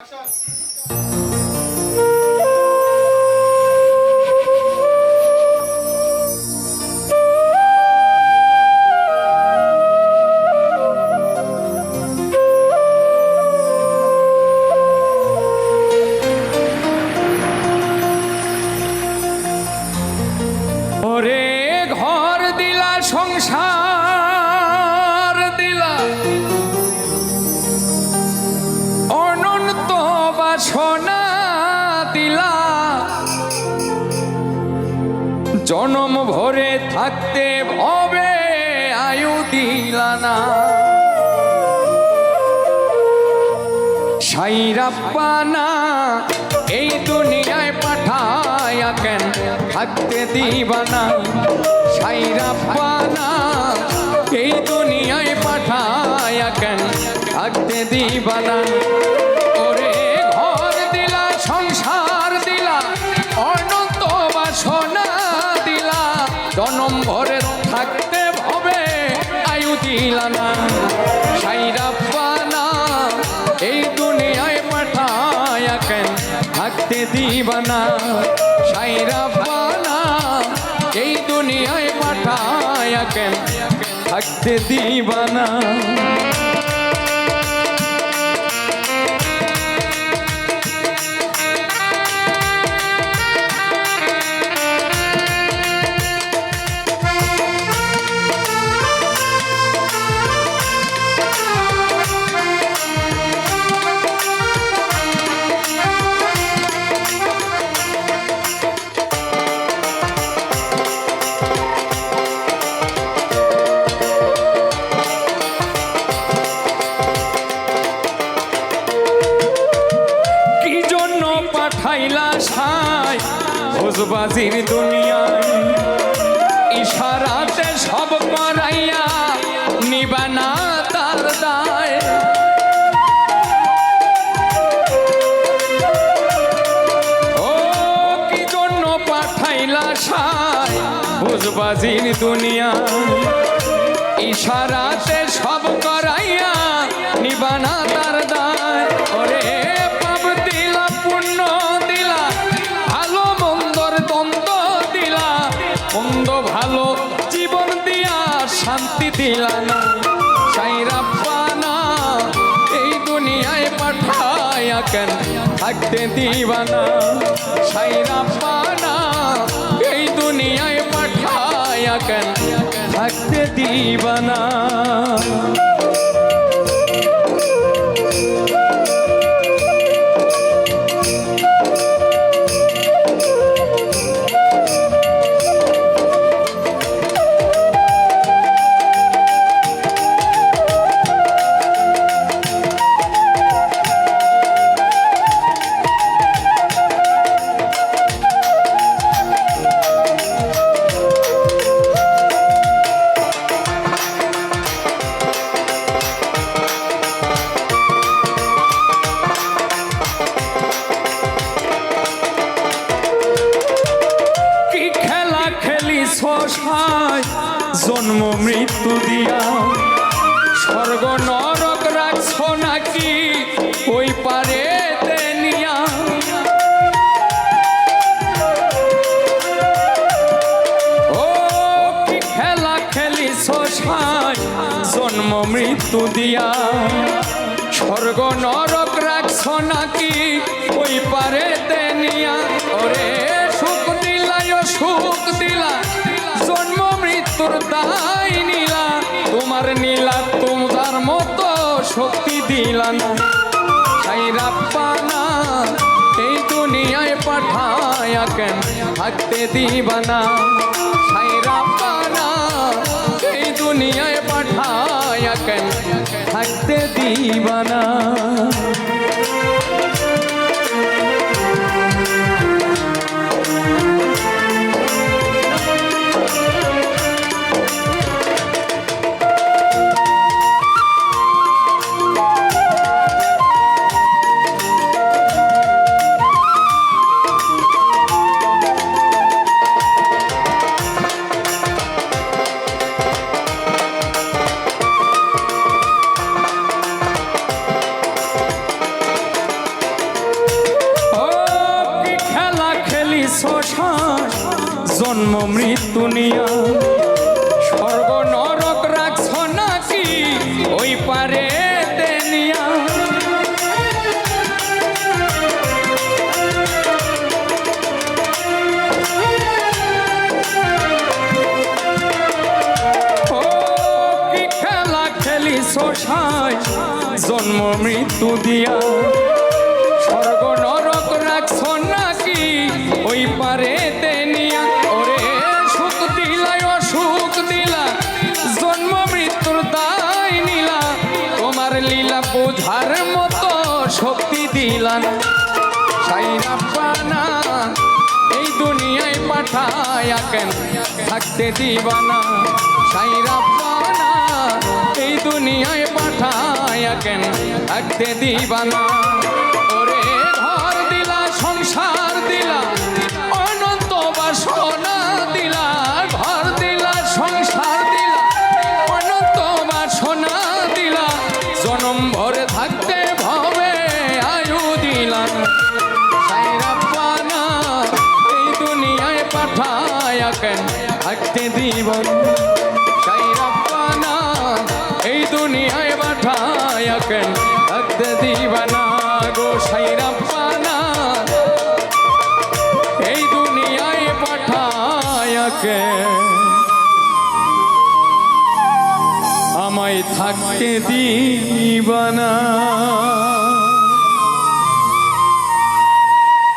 Action! জনম ভরে থাকতে ভবে আয়ু দিলা না সাইরাপ্পানা, এই দুনিয়ায় পাঠায়া কেন থাকতে দিবানা? সাইরাপ্পানা, এই দুনিয়ায় পাঠায়া কেন থাকতে দিবানা? থাকতে দিবানা সাইরা পানা এই দুনিয়ায় পাঠায় কেন? থাকতে দিবানা। ভোজবাজির দুনিয়ায় ইশারাতে সব করাইয়া নিবানা তার দুনিয়ায়? ইশারাতে সব করাইয়া নিবানা তার দায়। শান্তি দিলা না সাইরা পানা এই দুনিয়ায় পাঠায়া কেন? থাকতে দিবানা। সাইরা পানা এই দুনিয়ায় পাঠায়া কেন? থাকতে দিবানা। শশায় জন্ম, মৃত্যু দিয়া। স্বর্গ, নরক রাখছ নাকি ওই পারে কি খেলা জন্ম, মৃত্যু দিয়া। স্বর্গ, নরক রাখছ নাকি ওই পারে শক্তি দিলা না সাইরা পানা এই দুনিয়ায় পাঠায়া কেন? থাকতে দিবানা। সাইরা পানা এই দুনিয়ায় পাঠায়া কেন? থাকতে দিবানা। মৃত্যু নিয়া স্বর্গ নরক রাখছ নাকি? ওই পারে কি খেলা খেলি জন্ম মৃত্যু দিয়া। শক্তি দিলান না। সাইরা পানা এই দুনিয়ায় পাঠায়া কেন? থাকতে দিবানা। না পানা এই দুনিয়ায় পাঠায়া কেন? থাকতে দিবানা। থাকতে দিবন সাইরা পানা এই দুনিয়ায় পাঠায়া কেন? থাকতে গো সাইরা পানা এই দুনিয়ায় পাঠায়া কেন? আমায় থাকতে দিবানা।